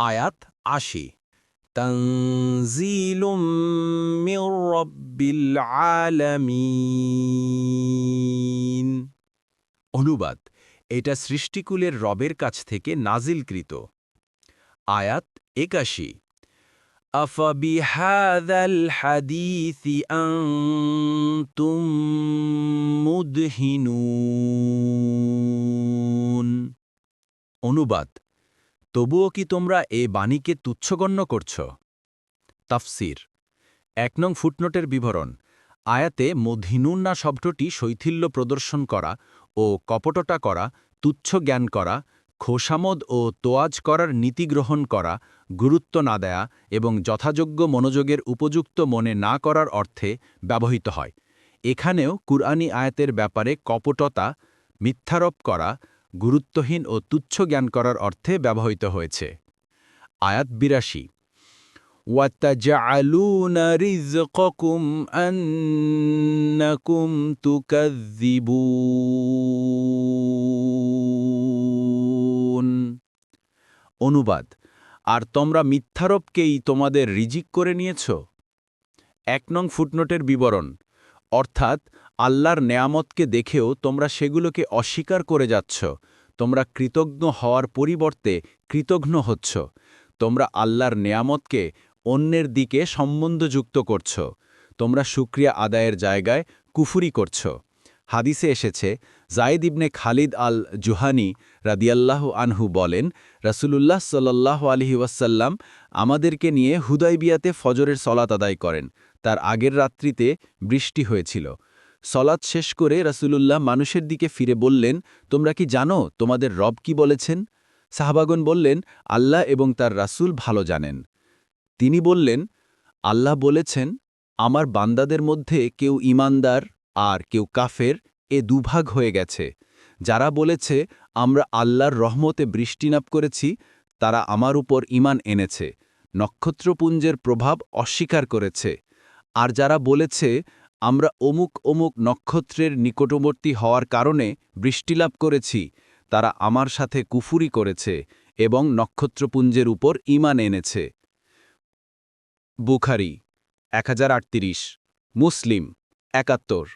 আয়াত আশি তনজিলুম মির রব্বিল আলামিন অনুবাদ এটা সৃষ্টিকুলের রবের কাছ থেকে নাজিলকৃত আয়াত একাশি أفبهذا الحديث أنتم مدهنون অনুবাদ তবুও কি তোমরা এ বাণীকে তুচ্ছগণ্য করছ? তাফসির। এক নং ফুটনোটের বিবরণ। আয়াতে মধিনুন্না শব্দটি শৈথিল্য প্রদর্শন করা ও কপটতা করা, তুচ্ছ জ্ঞান করা, খোসামদ ও তোয়াজ করার নীতি গ্রহণ করা, গুরুত্ব না দেয়া এবং যথাযোগ্য মনোযোগের উপযুক্ত মনে না করার অর্থে ব্যবহৃত হয়। এখানেও কুরআনি আয়াতের ব্যাপারে কপটতা, মিথ্যারোপ করা গুরুত্বহীন ও তুচ্ছ জ্ঞান করার অর্থে ব্যবহৃত হয়েছে আয়াত বিরাশি وَتَجْعَلُونَ رِزْقَكُمْ أَنَّكُمْ تُكَذِّبُونَ অনুবাদ আর তোমরা মিথ্যারোপকেই তোমাদের রিজিক করে নিয়েছ এক নং ফুটনোটের বিবরণ অর্থাৎ আল্লাহর নেয়ামতকে দেখেও তোমরা সেগুলোকে অস্বীকার করে যাচ্ছ। তোমরা কৃতজ্ঞ হওয়ার পরিবর্তে কৃতঘ্ন হচ্ছ। তোমরা আল্লাহর নেয়ামতকে অন্যের দিকে সম্বন্ধযুক্ত করছ। তোমরা সুক্রিয়া আদায়ের জায়গায় কুফুরি করছ। হাদিসে এসেছে, জায়েদ ইবনে খালিদ আল জুহানি রাদিয়াল্লাহ আনহু বলেন, রাসূলুল্লাহ সাল্লাল্লাহু আলহি ওয়াসাল্লাম আমাদেরকে নিয়ে হুদাইবিয়াতে ফজরের সলাত আদায় করেন। তার আগের রাত্রিতে বৃষ্টি হয়েছিল। সলাৎ শেষ করে রাসূলুল্লাহ মানুষের দিকে ফিরে বললেন, তোমরা কি জানো তোমাদের রব কি বলেছেন? সাহাবাগন বললেন, আল্লাহ এবং তার রাসূল ভালো জানেন। তিনি বললেন, আল্লাহ বলেছেন, আমার বান্দাদের মধ্যে কেউ ইমানদার আর কেউ কাফের এ দুভাগ হয়ে গেছে। যারা বলেছে, আমরা আল্লাহর রহমতে বৃষ্টিনাপ করেছি, তারা আমার উপর ইমান এনেছে, নক্ষত্রপুঞ্জের প্রভাব অস্বীকার করেছে। আর যারা বলেছে, আমরা অমুক অমুক নক্ষত্রের নিকটবর্তী হওয়ার কারণে বৃষ্টিলাভ করেছি, তারা আমার সাথে কুফুরি করেছে এবং নক্ষত্রপুঞ্জের উপর ইমান এনেছে। বুখারি, এক হাজার আটত্রিশ, মুসলিম, একাত্তর